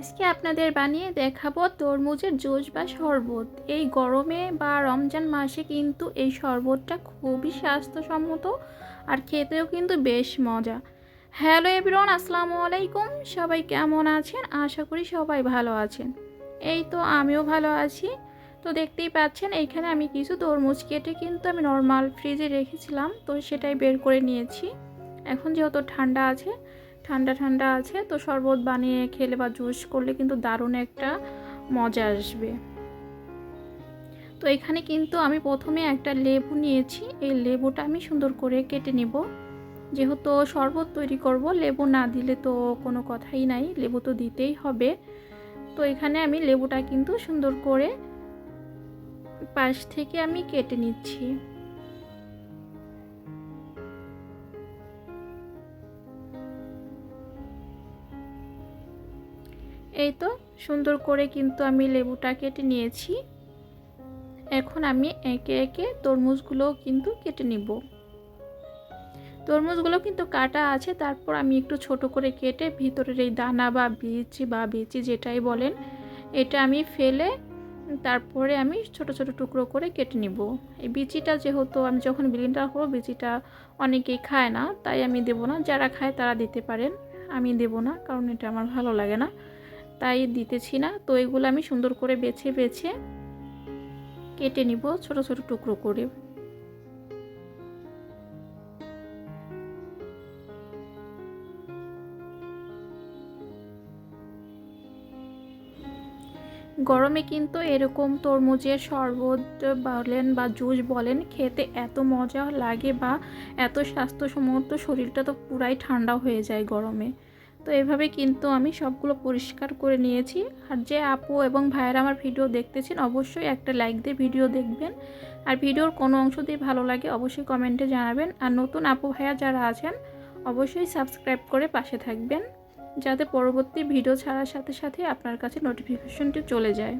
আজকে আপনাদের বানিয়ে দেখাবো তরমুজের জুস বা শরবত। এই গরমে বা রমজান মাসে কিন্তু এই শরবতটা খুবই স্বাস্থ্যসম্মত আর খেতেও কিন্তু বেশ মজা। হ্যালো এভরিওয়ান, আসসালামু আলাইকুম। সবাই কেমন আছেন? আশা করি সবাই ভালো আছেন। এই তো আমিও ভালো আছি। তো দেখতেই পাচ্ছেন এইখানে আমি কিছু তরমুজ কেটে কিন্তু আমি নর্মাল ফ্রিজে রেখেছিলাম। তো সেটাই বের করে নিয়েছি। এখন যেহেতু ঠান্ডা আছে ঠান্ডা ঠান্ডা আছে, তো শরবত বানিয়ে খেলে বা জুস করলে কিন্তু দারুণ একটা মজা আসবে। তো এখানে কিন্তু আমি প্রথমে একটা লেবু নিয়েছি, এই লেবুটা আমি সুন্দর করে কেটে নেব। যেহেতু শরবত তৈরি করব, লেবু না দিলে তো কোনো কথাই নাই, লেবু তো দিতেই হবে। তো এখানে আমি লেবুটা কিন্তু সুন্দর করে পাশ থেকে আমি কেটে নিচ্ছি। এই তো, সুন্দর করে কিন্তু আমি লেবুটা কেটে নিয়েছি। এখন আমি একে একে তরমুজগুলোও কিন্তু কেটে নিব। তরমুজগুলো কিন্তু কাটা আছে, তারপর আমি একটু ছোট করে কেটে ভিতরের এই দানা বা বীজ বা বিচি যেটাই বলেন, এটা আমি ফেলে তারপরে আমি ছোট ছোট টুকরো করে কেটে নিব। এই বিচিটা যেহেতু আমি যখন বিলিনটা করব, বিচিটা অনেকেই খায় না, তাই আমি দেব না। যারা খায় তারা দিতে পারেন, আমি দেব না, কারণ এটা আমার ভালো লাগে না। তাই দিতেছি না। তো এগুলো আমি সুন্দর করে বেছে বেছে কেটে নিব ছোট ছোট টুকরো করে। গরমে কিন্তু এরকম তরমুজের শরবত বলেন বা জুস বলেন, খেতে এত মজা লাগে বা এত স্বাস্থ্যসম্মত শরীরটা তো পুরাই ঠান্ডা হয়ে যায় গরমে। তো এভাবে কিন্তু আমি সবগুলো পরিষ্কার করে নিয়েছি। আর যে আপু এবং ভাইয়েরা আমার ভিডিও দেখতেছেন, অবশ্যই একটা লাইক দিয়ে ভিডিও দেখবেন। আর ভিডিওর কোনো অংশ দিয়ে ভালো লাগে অবশ্যই কমেন্টে জানাবেন। আর নতুন আপু ভাইয়া যারা আছেন, অবশ্যই সাবস্ক্রাইব করে পাশে থাকবেন, যাতে পরবর্তী ভিডিও ছাড়ার সাথে সাথে আপনার কাছে নোটিফিকেশনটি চলে যায়।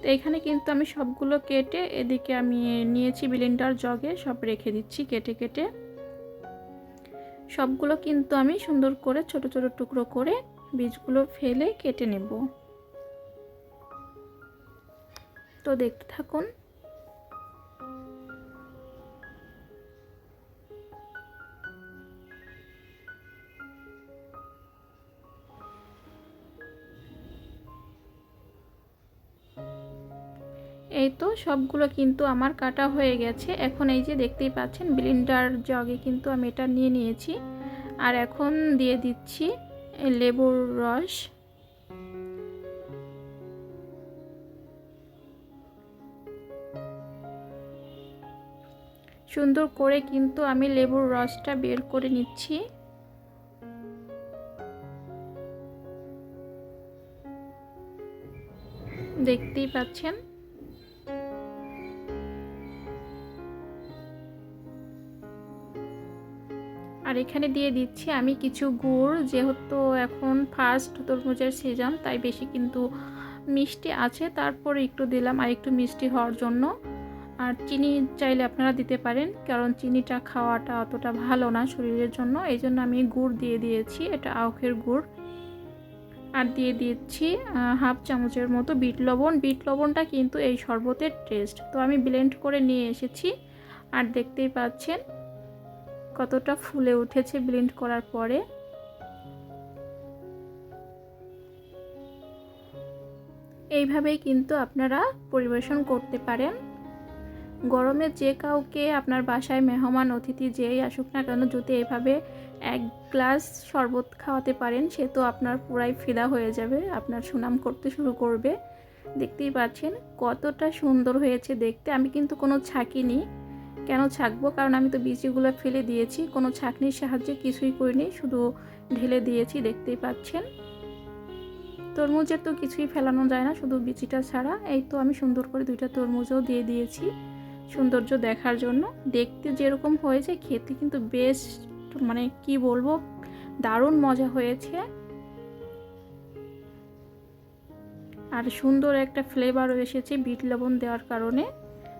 তো এখানে কিন্তু আমি সবগুলো কেটে এদিকে আমি নিয়েছি বিলিন্ডার জগে সব রেখে দিচ্ছি কেটে কেটে। সবগুলো কিন্তু আমি সুন্দর করে ছোট ছোট টুকরো করে বীজগুলো ফেলে কেটে নেব। তো দেখতে থাকুন। এই তো সবগুলো কিন্তু আমার কাটা হয়ে গেছে। এখন এই যে দেখতেই পাচ্ছেন ব্লিন্ডার জগে কিন্তু আমি এটা নিয়ে নিয়েছি। আর এখন দিয়ে দিচ্ছি লেবুর রস। সুন্দর করে কিন্তু আমি লেবুর রসটা বের করে নিচ্ছি। দেখতেই পাচ্ছেন? আর এখানে দিয়ে দিচ্ছি আমি কিছু গুড়, যেহেতু এখন ফার্স্ট তরমুজের সিজন তাই বেশি কিন্তু মিষ্টি আছে। তারপরে একটু দিলাম আর একটু মিষ্টি হওয়ার জন্য। আর চিনি চাইলে আপনারা দিতে পারেন, কারণ চিনিটা খাওয়াটা অতটা ভালো না শরীরের জন্য। এই জন্য আমি গুড় দিয়ে দিয়েছি, এটা আখের গুড়। আর দিয়ে দিচ্ছি হাফ চামচের মতো বিট লবণ। বিট লবণটা কিন্তু এই শরবতের টেস্ট তো আমি ব্লেন্ড করে নিয়ে এসেছি, আর দেখতেই পাচ্ছেন। কতটা ফুলে উঠেছে ব্লেন্ড করার পরে। এইভাবেই কিন্তু আপনারা পরিবেশন করতে পারেন। গরমে যে কাউকে আপনার বাসায় মেহমান অতিথি যেই আসুক না কেন, যদি এভাবে এক গ্লাস শরবত খাওয়াতে পারেন, সে তো আপনার পুরাই ফিদা হয়ে যাবে, আপনার সুনাম করতে শুরু করবে। দেখতেই পাচ্ছেন কতটা সুন্দর হয়েছে দেখতে। আমি কিন্তু কোনো ছাকিনি কেন ছাঁকবো? কারণ আমি তো বিচিগুলো ফেলে দিয়েছি। কোনো ছাঁকনির সাহায্যে কিছুই করিনি, শুধু ঢেলে দিয়েছি, দেখতেই পাচ্ছেন। তরমুজের তো কিছুই ফেলানো যায় না, শুধু বিচিটা ছাড়া। এই তো আমি সুন্দর করে দুইটা তরমুজও দিয়ে দিয়েছি সৌন্দর্য দেখার জন্য। দেখতে যেরকম হয়েছে, খেতে কিন্তু বেশ মানে কি বলব, দারুণ মজা হয়েছে। আর সুন্দর একটা ফ্লেভারও এসেছে বিট লবণ দেওয়ার কারণে।